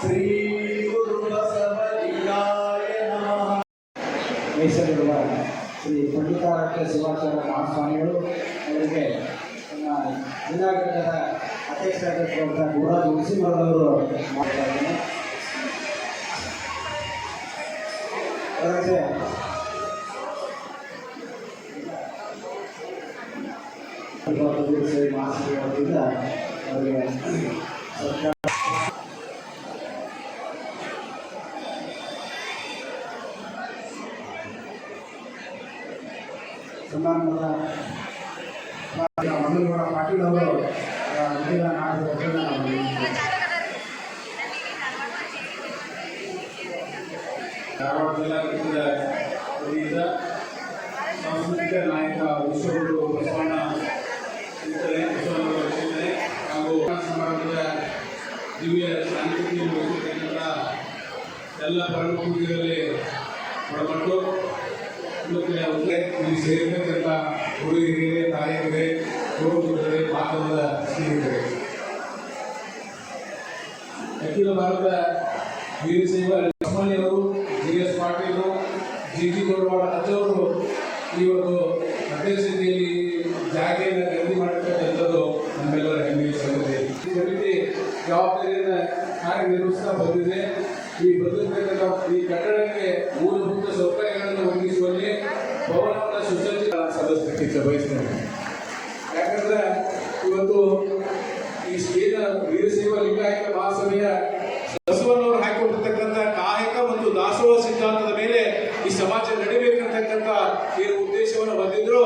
ಶ್ರೀ ಗುರು ಬಸವಲಿಂಗಾಯ ನಮಃ ಮೈಸೂರಿರುವ ಶ್ರೀ ಪಂಡಿತಾರಾಧ್ಯ ಶಿವಾಚಾರ್ಯ ಮಹಾಸ್ವಾಮಿಗಳು ಅವರಿಗೆ ನಮ್ಮ ಜಿಲ್ಲಾ ಘಟಕದ ಅಧ್ಯಕ್ಷರಾಗಿರುವಂಥ ಗುರುರಾಜ್ ಹುಣಸಿಮರವರು ಮಾಡ್ತಾ ಇದ್ದೀನಿ ಅದರಂತೆ ಶ್ರೀ ಅವರಿಗೆ ಸರ್ಕಾರ ಸನ್ಮಾನದ ಮಂಗಳಗೌಡ ಪಾಟೀಲ್ ಅವರು ಆ, ನಾಡಿದ ಧಾರವಾಡ ಜಿಲ್ಲಾ ದಿವ್ಯ ಸಾಂಸ್ಕೃತಿಕ ಎಲ್ಲ ಪರಮಪೂಜೆಯಲ್ಲಿ ಒಳಪಟ್ಟು ಇಲ್ಲಿ ಸೇರಿರ್ತಕ್ಕಂಥ ಗುರು ಹಿರಿಯರೇ ತಾಯಿಯರೇ ಗುರುಗಳೇ ಮಾತನಾದ ಸ್ನೇಹಿತರೆ. Akhila Bharata Veerashaiva ಲಕ್ಷ್ಮಣಿಯವರು G S Patil, G G Goudawad ಅಜ್ಜವರು ಈ ಒಂದು ಅಧ್ಯಕ್ಷತೆಯಲ್ಲಿ ಜವಾಬ್ದಾರಿಯನ್ನು ಕಾರ್ಯನಿರ್ವಹಿಸ್ತಾ ಬಂದಿದೆ. ಈ ಬದಲಿರ್ತಕ್ಕಂಥ ಈ ಕಟ್ಟಡಕ್ಕೆ ಮೂಲಭೂತ ಸೌಕರ್ಯಗಳನ್ನು ಒದಗಿಸುವಲ್ಲಿ ಭವನವನ್ನು ಸುಸಜ್ಜಿತ ಸದಸ್ಯಕ್ಕೆ ಬಯಸ್ತೇನೆ. ಯಾಕಂದ್ರೆ ಇವತ್ತು ಈ ಸ್ಟೇಜ್ ವೀರಶೈವ ಲಿಂಗಾಯತ ಮಹಾಸಭೆಯ ಬಸವಣ್ಣವರು ಹಾಕಿಕೊಂಡಿರ್ತಕ್ಕಂಥ ಕಾಯಕ ಮತ್ತು ದಾಸೋಹ ಸಿದ್ಧಾಂತದ ಮೇಲೆ ಈ ಸಮಾಜ ನಡಿಬೇಕಂತಕ್ಕಂಥ ಏನು ಉದ್ದೇಶವನ್ನು ಬಂದಿದ್ರು